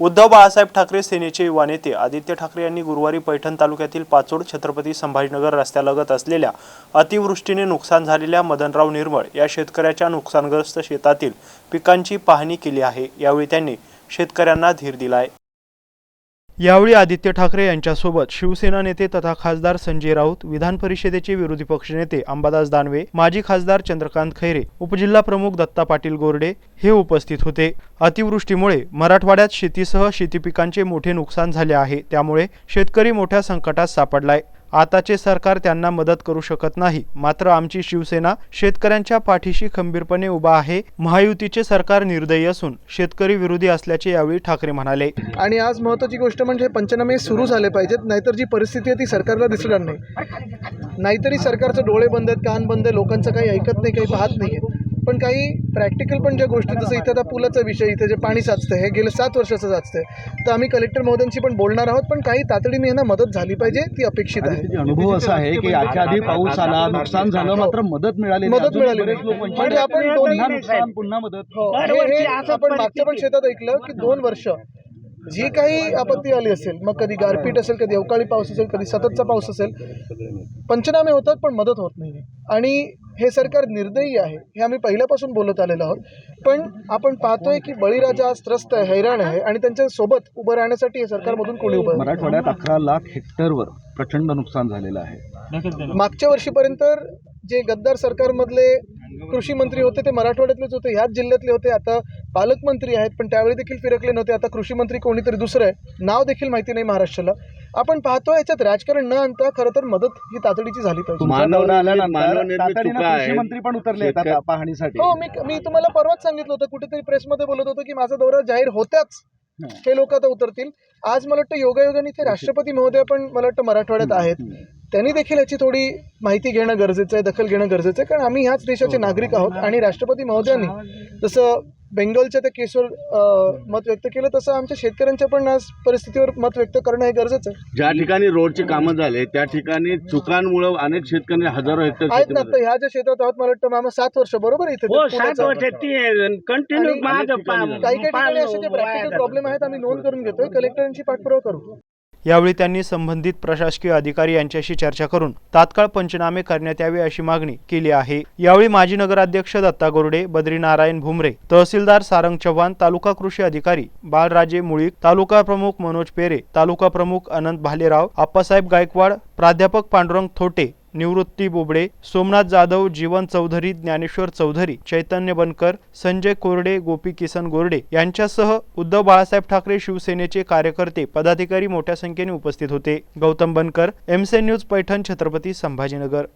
उद्धव बाळासाहेब ठाकरे सेनेचे युवा नेते आदित्य ठाकरे यांनी गुरुवारी पैठण तालुक्यातील पाचोड छत्रपती संभाजीनगर रस्त्यालगत असलेल्या अतिवृष्टीने नुकसान झालेल्या मदनराव निर्मळ या शेतकऱ्याच्या नुकसानग्रस्त शेतातील पिकांची पाहणी केली आहे. यावेळी त्यांनी शेतकऱ्यांना धीर दिलाय. यावेळी आदित्य ठाकरे यांच्यासोबत शिवसेना नेते तथा खासदार संजय राऊत विधान परिषदेचे विरोधी पक्षनेते अंबादास दानवे माजी खासदार चंद्रकांत खैरे उपजिल्हा प्रमुख दत्ता पाटील गोरडे हे उपस्थित होते. अतिवृष्टीमुळे मराठवाड्यात शेतीसह शेती पिकांचे मोठे नुकसान झाले आहे. त्यामुळे शेतकरी मोठ्या संकटात सापडलाय. आताचे सरकार त्यांना मदत करू शकत नाही. मात्र आमची शिवसेना शेतकऱ्यांच्या पाठीशी खंबीरपणे उभा आहे महायुतीचे सरकार निर्दयी असून शेतकरी विरोधी असल्याचे यावेळी ठाकरे म्हणाले. आणि आज महत्त्वाची गोष्ट म्हणजे पंचनामे सुरू झाले पाहिजेत नाहीतर जी परिस्थिती आहे ती सरकारला दिसणार नाही. नाहीतरी सरकारचं डोळे बंद आहेत कान बंद आहे लोकांचं काही ऐकत नाही काही पाहत नाही आहे पण काही प्रॅक्टिकल पण ज्या गोष्टी जसं इथं आता पुलाचा विषय इथे जे पाणी साचतं हे गेलं सात वर्षाचं साचतंय. तर आम्ही कलेक्टर महोदयांशी पण बोलणार आहोत पण काही तातडीने यांना मदत झाली पाहिजे ती अपेक्षित आहे. अनुभव असा आहे की याच्या आधी पाऊस आला नुकसान झालं मात्र मदत मिळाली नाही. मदत मिळाली म्हणजे. आपण दोन्ही- पुन्हा नुकसान पुन्हा मदत. हो, हे हे आपण मागच्या पण शेतात ऐकलं की दोन वर्ष जी काही आपत्ती आली असेल मग कधी गारपीट असेल कधी अवकाळी पाऊस असेल कधी सततचा पाऊस असेल पंचनामे होतात पण मदत होत नाही. आणि हे सरकार निर्दयी आहे हे आम्ही पहिल्यापासून बोलत आलेलो आहोत. पण आपण पाहतोय की बळीराजा आज त्रस्त आहे हैराण आहे आणि त्यांच्यासोबत उभं राहण्यासाठी हे सरकारमधून कोणी उभं? मराठवाड्यात अकरा लाख हेक्टरवर प्रचंड नुकसान झालेलं आहे. मागच्या वर्षीपर्यंत जे गद्दार सरकारमधले कृषी मंत्री होते ते मराठवाड्यातलेच होते ह्याच जिल्ह्यातले होते. आता पालकमंत्री आहेत पण त्यावेळी देखील फिरकले नव्हते. आता कृषी मंत्री कोणीतरी दुसरं आहे. नाव देखील माहिती नाही महाराष्ट्राला. आपण पाहतो याच्यात राजकारण न आणता खरं तर मदत ही तातडीची झाली पाहिजे. पण उतरले पाहणीसाठी. हो मी मी तुम्हाला परवाच सांगितलं होतं कुठेतरी प्रेसमध्ये बोलत होतो की माझा दौरा जाहीर होत्याच हे. लोक आता उतरतील. आज मला वाटतं योगायोगाने ते राष्ट्रपती महोदय पण मला वाटतं मराठवाड्यात आहेत. त्यांनी देखील याची थोडी माहिती घेणं गरजेचं आहे दखल घेणं गरजेचं आहे कारण आम्ही ह्याच देशाचे नागरिक आहोत आणि राष्ट्रपती महोदयांनी जसं बेंगॉलच्या त्या केसवर मत व्यक्त केलं तसं आमच्या शेतकऱ्यांच्या पण आज परिस्थितीवर मत व्यक्त करणं हे गरजेचं आहे. ज्या ठिकाणी रोडची कामं झाले त्या ठिकाणी चुकांमुळे अनेक शेतकरी हजारो हेक्टर आहेत ना आता ह्या ज्या शेतात आहोत मला वाटतं मामा सात वर्ष बरोबर इथे हो कंटिन्यू. काही काही ठिकाणी असे जे प्रॅक्टिकल प्रॉब्लेम आहेत आम्ही नोंद करून घेतोय कलेक्टरांची पाठपुरावा करू. यावेळी त्यांनी संबंधित प्रशासकीय अधिकारी यांच्याशी चर्चा करून तात्काळ पंचनामे करण्यात यावे अशी मागणी केली आहे. यावेळी माजी नगराध्यक्ष दत्ता गोरडे बद्रीनारायण भुमरे तहसीलदार सारंग चव्हाण तालुका कृषी अधिकारी बाळराजे मुळीक तालुका प्रमुख मनोज पेरे तालुका प्रमुख अनंत भालेराव आप्पासाहेब गायकवाड प्राध्यापक पांडुरंग थोटे निवृत्ती बोबडे सोमनाथ जाधव जीवन चौधरी ज्ञानेश्वर चौधरी चैतन्य बनकर संजय कोरडे गोपी किसन गोरडे यांच्यासह उद्धव बाळासाहेब ठाकरे शिवसेनेचे कार्यकर्ते पदाधिकारी मोठ्या संख्येने उपस्थित होते. गौतम बनकर एमसे न्यूज पैठण छत्रपती संभाजीनगर.